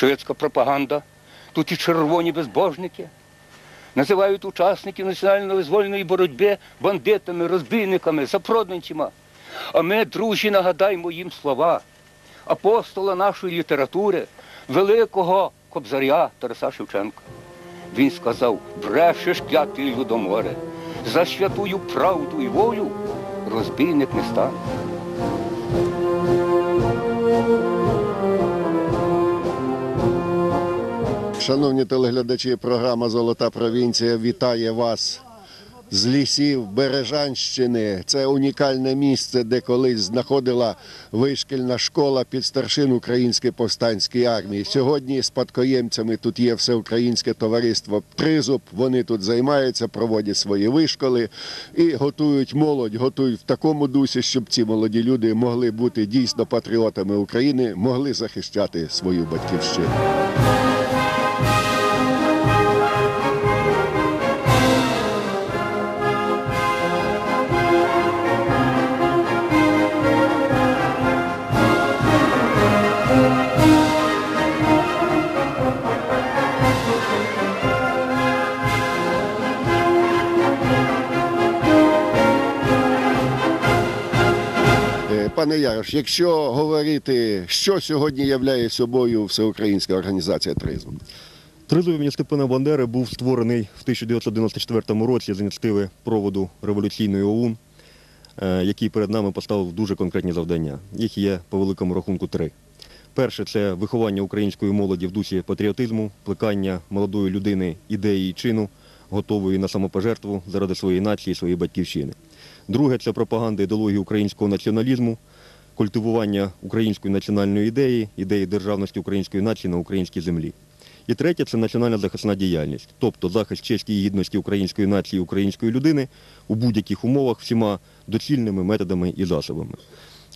більшовицька пропаганда, тут і червоні безбожники. Називають учасників національно-визвольної боротьби бандитами, розбійниками, запроданцями. А ми, друзі, нагадаємо їм слова апостола нашої літератури, великого кобзаря Тараса Шевченка. Він сказав, брешеш клятий людоморе, за святую правду і волю розбійник не стане. Шановні телеглядачі, програма Золота провінція вітає вас з лісів Бережанщини. Це унікальне місце, де колись знаходила вишкільна школа під старшин Української повстанської армії. Сьогодні спадкоємцями тут є всеукраїнське товариство Тризуб. Вони тут займаються, проводять свої вишколи і готують молодь, готують в такому дусі, щоб ці молоді люди могли бути дійсно патріотами України, могли захищати свою батьківщину. Пане Ярош, якщо говорити, що сьогодні являє собою всеукраїнська організація Тризуб? Тризуб імені Степана Бандери був створений в 1994 році з ініціативи проводу революційної ОУН, е, який перед нами поставив дуже конкретні завдання. Їх є по великому рахунку три. Перше це виховання української молоді в дусі патріотизму, плекання молодої людини ідеї і чину, готової на самопожертву заради своєї нації, своєї батьківщини. Друге це пропаганда ідеології українського націоналізму, культивування української національної ідеї, ідеї державності української нації на українській землі. І третє це національна захисна діяльність, тобто захист честі і гідності української нації, української людини у будь-яких умовах всіма доцільними методами і засобами.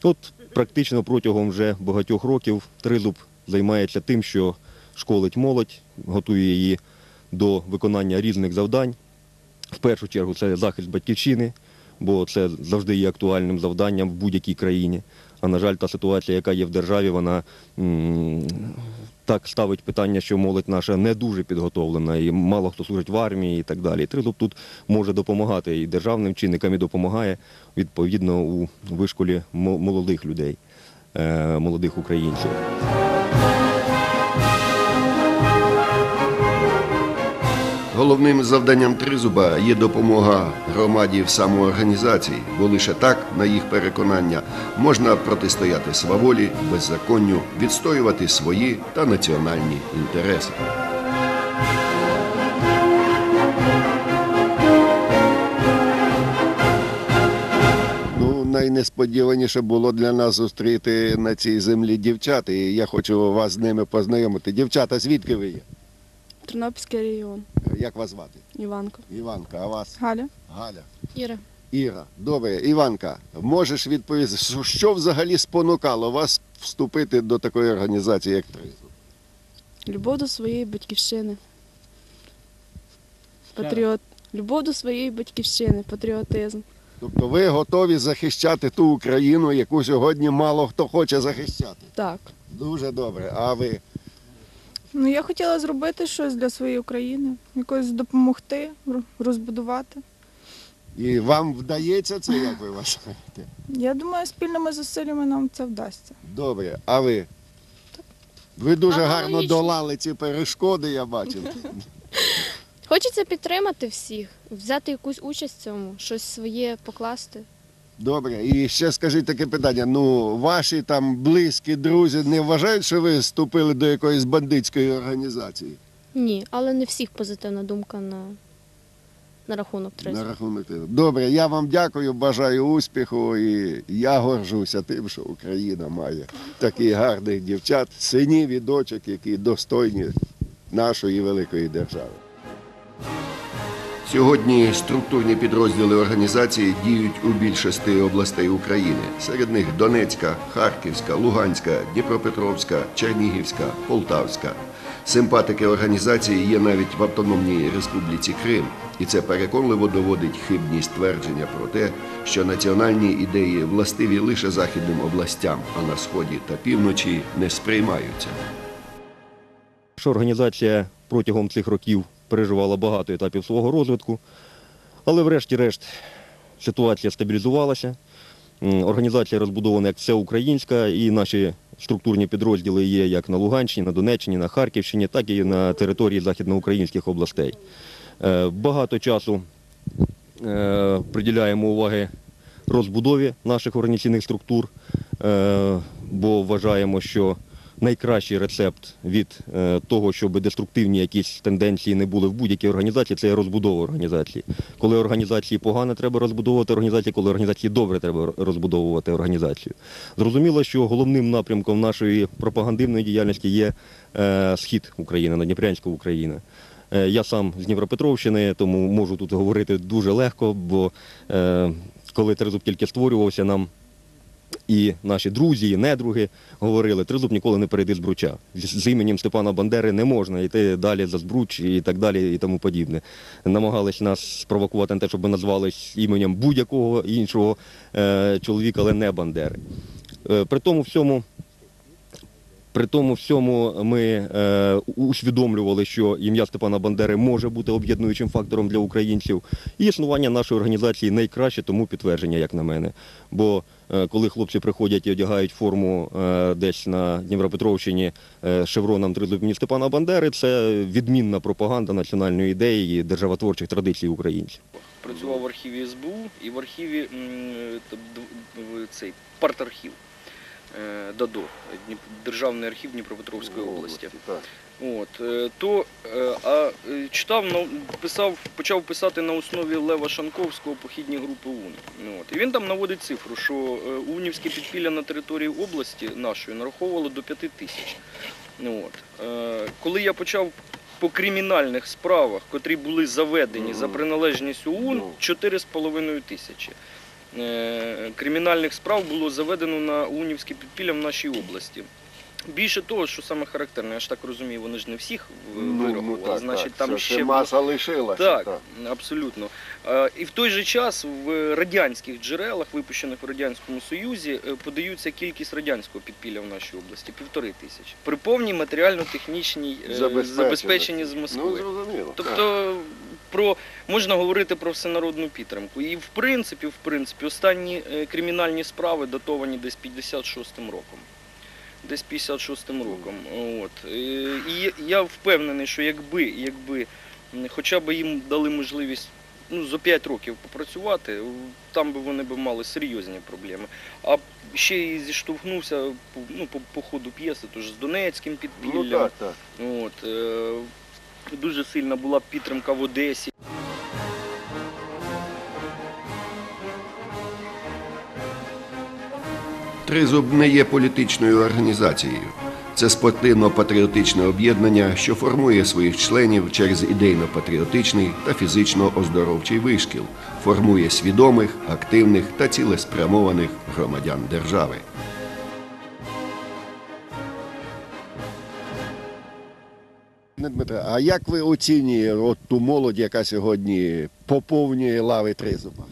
От практично протягом вже багатьох років Тризуб займається тим, що школить молодь, готує її до виконання різних завдань. В першу чергу це захист батьківщини, бо це завжди є актуальним завданням в будь-якій країні. А на жаль, та ситуація, яка є в державі, вона так ставить питання, що молодь наша не дуже підготовлена, і мало хто служить в армії і так далі. Тризуб тут може допомагати і державним чинникам, і допомагає відповідно у вишколі молодих людей, е, молодих українців. Головним завданням Тризуба є допомога громаді в самоорганізації, бо лише так, на їх переконання, можна протистояти сваволі, беззаконню, відстоювати свої та національні інтереси. Ну, найнесподіваніше було для нас зустріти на цій землі дівчат, і я хочу вас з ними познайомити. Дівчата, звідки ви є? Тернопільський регіон. Як вас звати? Іванко. Іванка, а вас? Галя. Галя. Іра. Іра, добре, Іванка, можеш відповісти, що- взагалі спонукало вас вступити до такої організації, як Тризуб? Любов до своєї батьківщини. Патріот. Любов до своєї батьківщини, патріотизм. Тобто ви готові захищати ту Україну, яку сьогодні мало хто хоче захищати. Так. Дуже добре. А ви? Ну, я хотіла зробити щось для своєї України, якось допомогти, розбудувати. І вам вдається це, як ви вважаєте? Я думаю, спільними зусиллями нам це вдасться. Добре, а ви? Ви дуже гарно Аналогічно. долали ці перешкоди, я бачив. Хочеться підтримати всіх, взяти якусь участь в цьому, щось своє покласти. Добре, і ще скажіть таке питання. Ну, ваші там близькі друзі не вважають, що ви вступили до якоїсь бандитської організації? Ні, але не всіх позитивна думка на, на рахунок На рахунок того. Добре, я вам дякую, бажаю успіху і я горжуся тим, що Україна має таких гарних дівчат, синів і дочок, які достойні нашої великої держави. Сьогодні структурні підрозділи організації діють у більшості областей України. Серед них Донецька, Харківська, Луганська, Дніпропетровська, Чернігівська, Полтавська. Симпатики організації є навіть в Автономній Республіці Крим, і це переконливо доводить хибність твердження про те, що національні ідеї властиві лише західним областям, а на сході та півночі не сприймаються. Що організація протягом цих років переживала багато етапів свого розвитку, але врешті-решт ситуація стабілізувалася. Організація розбудована як всеукраїнська, і наші структурні підрозділи є як на Луганщині, на Донеччині, на Харківщині, так і на території західноукраїнських областей. Е, Багато часу е, приділяємо уваги розбудові наших організаційних структур, е, бо вважаємо, що найкращий рецепт від е, того, щоб деструктивні якісь тенденції не були в будь-якій організації, це розбудова організації. Коли організації погано, треба розбудовувати організації, коли організації добре, треба розбудовувати організацію. Зрозуміло, що головним напрямком нашої пропагандивної діяльності є е, схід України, Надніпрянська Україна. Е, Я сам з Дніпропетровщини, тому можу тут говорити дуже легко, бо коли Тризуб тільки створювався, нам і наші друзі, і недруги говорили, Тризуб ніколи не перейди з Бруча. З, з іменем Степана Бандери не можна йти далі за Збруч і так далі, і тому подібне. Намагались нас спровокувати на те, щоб ми назвались іменем будь-якого іншого е, чоловіка, але не Бандери. Е, при тому всьому. При тому всьому ми е, усвідомлювали, що ім'я Степана Бандери може бути об'єднуючим фактором для українців. І існування нашої організації найкраще тому підтвердження, як на мене. Бо е, коли хлопці приходять і одягають форму е, десь на Дніпропетровщині е, шевроном тризуб Степана Бандери, це відмінна пропаганда національної ідеї і державотворчих традицій українців. Працював в архіві СБУ і в архіві в- цей партархів е, ДАДО, Державний архів Дніпропетровської області. От, е, то е, а е, читав, писав, почав писати на основі Лева Шанковського похідні групи УН. Ну, От. І він там наводить цифру, що е, унівське підпілля на території області нашої нараховувало до 5 тисяч. Ну, от. Е, Коли я почав по кримінальних справах, котрі були заведені за приналежністю ОУН, 4,5 тисячі. Е, Кримінальних справ було заведено на унівське підпілля в нашій області. Більше того, що саме характерне, я ж так розумію, вони ж не всіх вирахували. Значить, там це, ще маса лишилася. так, абсолютно. Е, І в той же час в радянських джерелах, випущених в Радянському Союзі, е, подаються кількість радянського підпілля в нашій області півтори тисячі. При повній матеріально-технічній е, забезпеченні з Москви. Ну, зрозуміло. Тобто про можна говорити про всенародну підтримку. І в принципі, в принципі, останні кримінальні справи датовані десь 56-м роком. Десь 56-м роком. От. Е, І я впевнений, що якби, якби хоча б їм дали можливість ну, за 5 років попрацювати, там би вони б мали серйозні проблеми. А ще й зіштовхнувся по- ну, по, по ходу п'єси, тож з Донецьким підпіллям. Ну так, так. От, е, дуже сильна була підтримка в Одесі. Тризуб не є політичною організацією. Це спортивно-патріотичне об'єднання, що формує своїх членів через ідейно-патріотичний та фізично-оздоровчий вишкіл, формує свідомих, активних та цілеспрямованих громадян держави. Дмитро, а як ви оцінюєте от ту молодь, яка сьогодні поповнює лави Тризуба?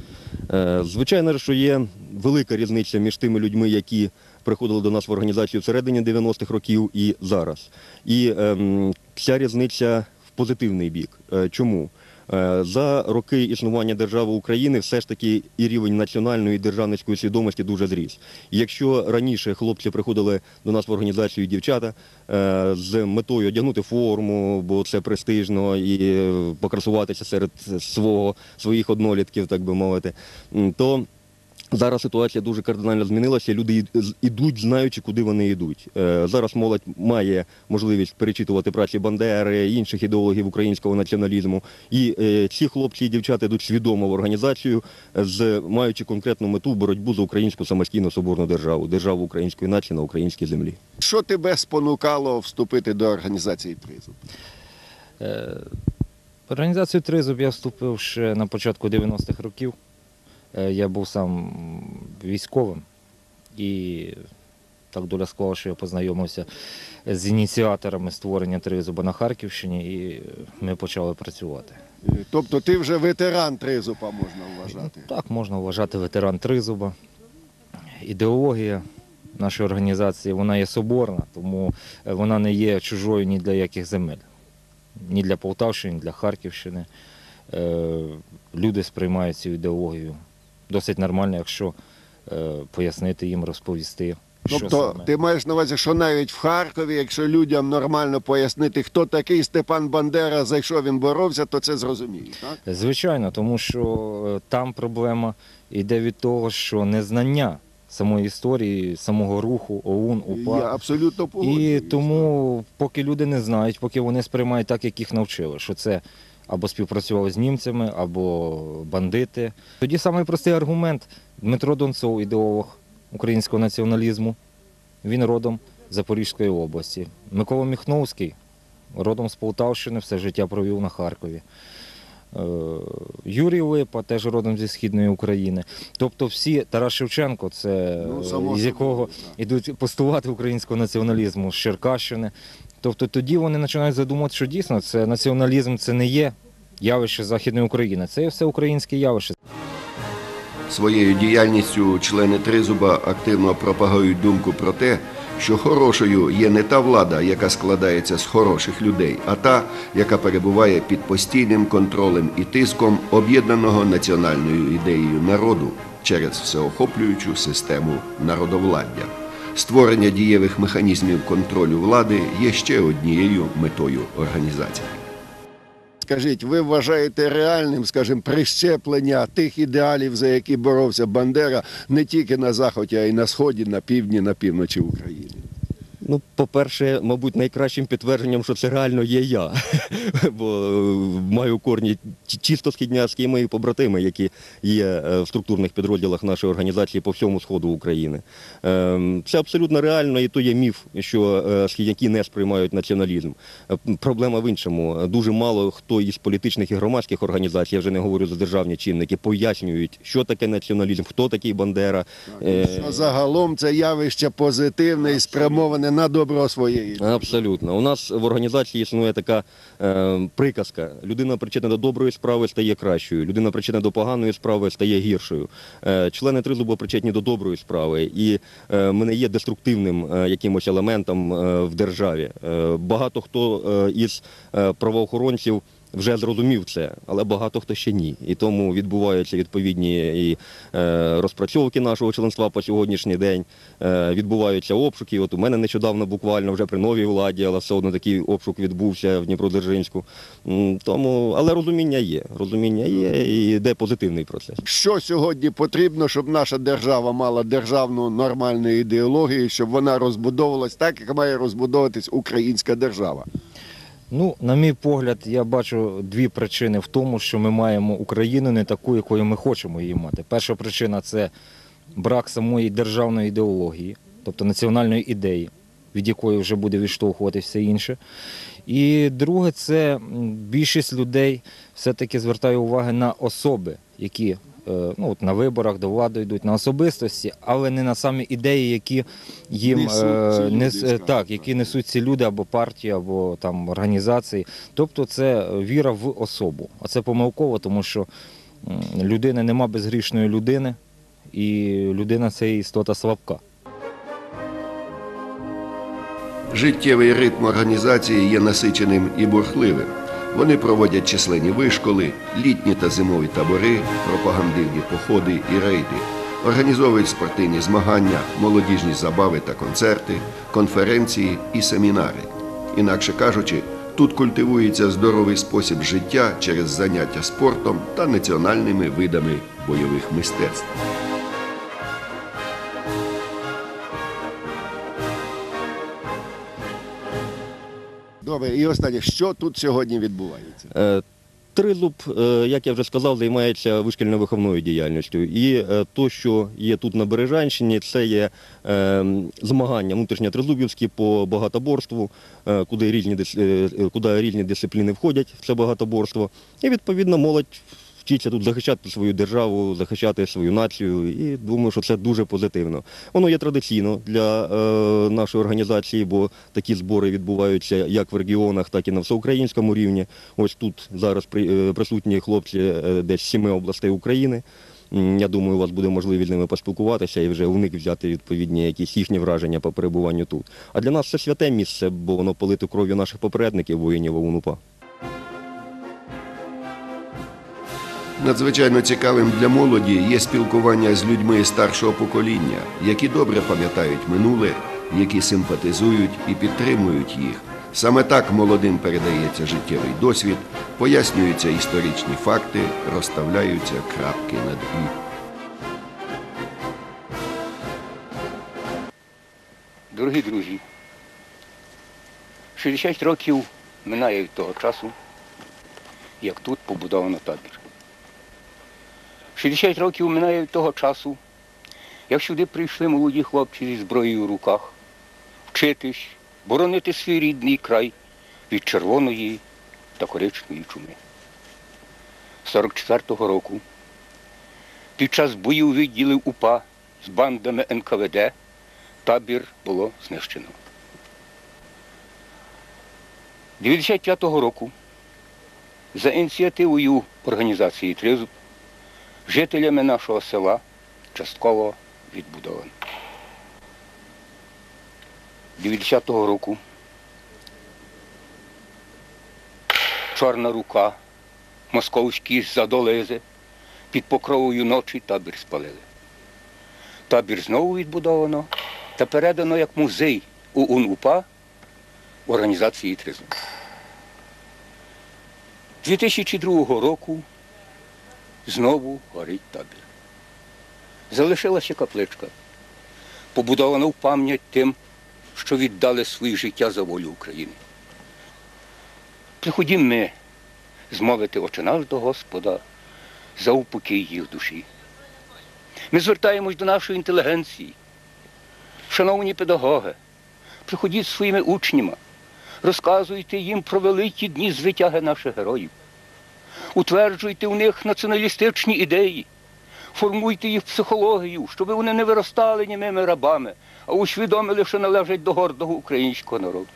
Е, Звичайно, що є велика різниця між тими людьми, які приходили до нас в організацію в середині 90-х років і зараз. І ем, ця різниця в позитивний бік. Е, Чому? Е, За роки існування держави України все ж таки і рівень національної і державницької свідомості дуже зріс. Якщо раніше хлопці приходили до нас в організацію дівчата е, з метою одягнути форму, бо це престижно, і покрасуватися серед свого, своїх однолітків, так би мовити, то Зараз ситуація дуже кардинально змінилася. Люди ідуть, знаючи, куди вони йдуть. Е, Зараз молодь має можливість перечитувати праці Бандери, інших ідеологів українського націоналізму. І е, ці хлопці і дівчата йдуть свідомо в організацію, з маючи конкретну мету боротьбу за українську самостійну соборну державу, державу української нації на українській землі. Що тебе спонукало вступити до організації Тризуб? Е, В організацію Тризуб я вступив ще на початку 90-х років. Е, Я був сам військовим і так доля склала, що я познайомився з ініціаторами створення Тризуба на Харківщині і ми почали працювати. Тобто ти вже ветеран Тризуба можна вважати. Так можна вважати ветеран Тризуба. Ідеологія нашої організації вона є соборна, тому е, вона не є чужою ні для яких земель, ні для Полтавщини, ні для Харківщини. Е, Люди сприймають цю ідеологію досить нормально, якщо е, пояснити їм, розповісти. Тобто саме. ти маєш на увазі, що навіть в Харкові, якщо людям нормально пояснити, хто такий Степан Бандера, за що він боровся, то це зрозуміють. Так? Звичайно, тому що е, там проблема йде від того, що незнання самої історії, самого руху, ОУН, Я УПА. абсолютно І тому, поки люди не знають, поки вони сприймають так, як їх навчили, що це або співпрацювали з німцями, або бандити. Тоді самий простий аргумент Дмитро Донцов, ідеолог українського націоналізму, він родом з Запорізької області. Микола Міхновський, родом з Полтавщини, все життя провів на Харкові. Е, Юрій Липа, теж родом зі Східної України. Тобто всі Тарас Шевченко, це Ну, з якого да. постулати українського націоналізму з Черкащини. Тобто тоді вони починають задумувати, що дійсно це націоналізм це не є явище Західної України, це все українське явище. Своєю діяльністю члени Тризуба активно пропагують думку про те, що хорошою є не та влада, яка складається з хороших людей, а та, яка перебуває під постійним контролем і тиском об'єднаного національною ідеєю народу через всеохоплюючу систему народовладдя. Створення дієвих механізмів контролю влади є ще однією метою організації. Скажіть, ви вважаєте реальним, скажімо, прищеплення тих ідеалів, за які боровся Бандера, не тільки на заході, а й на сході, на півдні, на півночі України? Ну, по-перше, мабуть, найкращим підтвердженням, що це реально є я. Бо е, маю корні чисто східняцькі і мої побратими, які є е, в структурних підрозділах нашої організації по всьому сходу України. Ем, Це абсолютно реально, і то є міф, що е, східняки не сприймають націоналізм. Е, Проблема в іншому. Дуже мало хто із політичних і громадських організацій, я вже не говорю за державні чинники, пояснюють, що таке націоналізм, хто такий Бандера. Що загалом це явище позитивне і спрямоване на добро своєї. Абсолютно. У нас в організації існує така е, приказка: людина причетна до доброї справи стає кращою, людина причетна до поганої справи стає гіршою. Е, члени тризубу причетні до доброї справи, і е, ми не є деструктивним е, якимось елементом в державі. Багато хто із правоохоронців. Вже зрозумів це, але багато хто ще ні. І тому відбуваються відповідні і е, розпрацьовки нашого членства по сьогоднішній день. Е, відбуваються обшуки. От у мене нещодавно буквально вже при новій владі, але все одно такий обшук відбувся в Дніпродзержинську. Тому, але розуміння є. Розуміння є і йде позитивний процес. Що сьогодні потрібно, щоб наша держава мала державну нормальну ідеологію, щоб вона розбудовувалась так, як має розбудовуватись українська держава? Ну, на мій погляд, я бачу дві причини в тому, що ми маємо Україну не таку, якою ми хочемо її мати. Перша причина це брак самої державної ідеології, тобто національної ідеї, від якої вже буде відштовхуватися все інше. І друге, це більшість людей все-таки звертає увагу на особи, які ну, от на виборах до влади йдуть, на особистості, але не на самі ідеї, які їм Несуть ці е, люди, нес- скажімо е, так, які несуть ці люди або партії, або там організації. Тобто це віра в особу. А це помилково, тому що людини нема безгрішної людини, і людина це істота слабка. Життєвий ритм організації є насиченим і бурхливим. Вони проводять численні вишколи, літні та зимові табори, пропагандивні походи і рейди, організовують спортивні змагання, молодіжні забави та концерти, конференції і семінари. Інакше кажучи, тут культивується здоровий спосіб життя через заняття спортом та національними видами бойових мистецтв. Добре, і останнє, що тут сьогодні відбувається? Е, Тризуб, е, як я вже сказав, займається вишкільно-виховною діяльністю. І е, то, що є тут на Бережанщині, це є е, змагання внутрішнє тризубівські по багатоборству, куди різні дисципліни входять в це багатоборство. І відповідно молодь вчиться тут захищати свою державу, захищати свою націю. І думаю, що це дуже позитивно. Воно є традиційно для е, нашої організації, бо такі збори відбуваються як в регіонах, так і на всеукраїнському рівні. Ось тут зараз е, присутні хлопці е, десь сіми областей України. Я думаю, у вас буде можливість з ними поспілкуватися і вже у них взяти відповідні якісь їхні враження по перебуванню тут. А для нас це святе місце, бо воно полито кров'ю наших попередників, воїнів ОУН-УПА. Надзвичайно цікавим для молоді є спілкування з людьми старшого покоління, які добре пам'ятають минуле, які симпатизують і підтримують їх. Саме так молодим передається життєвий досвід, пояснюються історичні факти, розставляються крапки над «і». Дорогі друзі, 60 років минає від того часу, як тут побудовано табір. 60 років минає того часу, як сюди прийшли молоді хлопці зі зброєю в руках, вчитись, боронити свій рідний край від червоної та коричневої чуми. 44-го року під час боїв відділів УПА з бандами НКВД табір було знищено. 95-го року за ініціативою організації Тризуб жителями нашого села частково відбудовано. 90-го року чорна рука, московські задолизи під покровою ночі табір спалили. Табір знову відбудовано та передано як музей у УНУПА організації Тризуб. 2002 року знову горить табір. Залишилася капличка, побудована в пам'ять тим, що віддали своє життя за волю України. Приходім ми змовити очі наш до Господа за упокій їх душі. Ми звертаємось до нашої інтелігенції. Шановні педагоги, приходіть своїми учнями, розказуйте їм про великі дні звитяги наших героїв. Утверджуйте у них націоналістичні ідеї, формуйте їх психологію, щоб вони не виростали німими рабами, а усвідомили, що належать до гордого українського народу.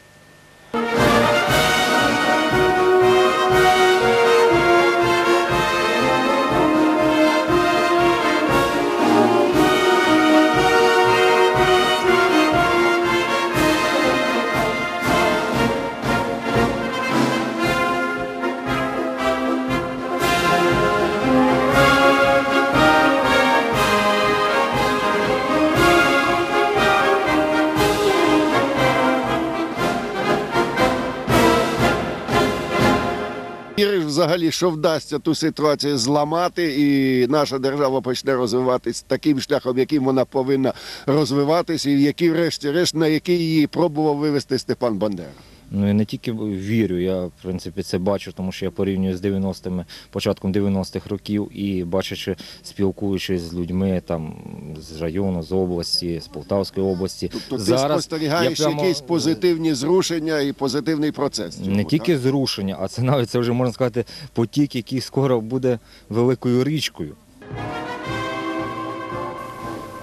Взагалі, що вдасться ту ситуацію зламати, і наша держава почне розвиватись таким шляхом, яким вона повинна розвиватись, і який, врешті-решт, на який її пробував вивести Степан Бандера. Ну я не тільки вірю, я в принципі це бачу, тому що я порівнюю з 90-ми, початком 90-х років і бачачи, спілкуючись з людьми там з району, з області, з Полтавської області. Тобто ти Зараз спостерігаєш прямо- якісь позитивні зрушення і позитивний процес. цьому, Не так? тільки зрушення, а це навіть це вже можна сказати потік, який скоро буде великою річкою.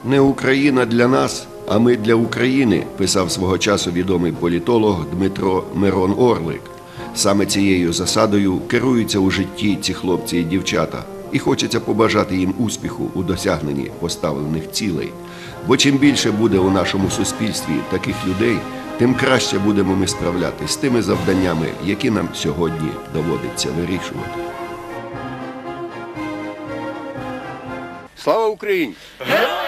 Не Україна для нас, а ми для України, писав свого часу відомий політолог Дмитро Мирон Орлик. Саме цією засадою керуються у житті ці хлопці і дівчата, і хочеться побажати їм успіху у досягненні поставлених цілей. Бо чим більше буде у нашому суспільстві таких людей, тим краще будемо ми справлятись з тими завданнями, які нам сьогодні доводиться вирішувати. Слава Україні! Героям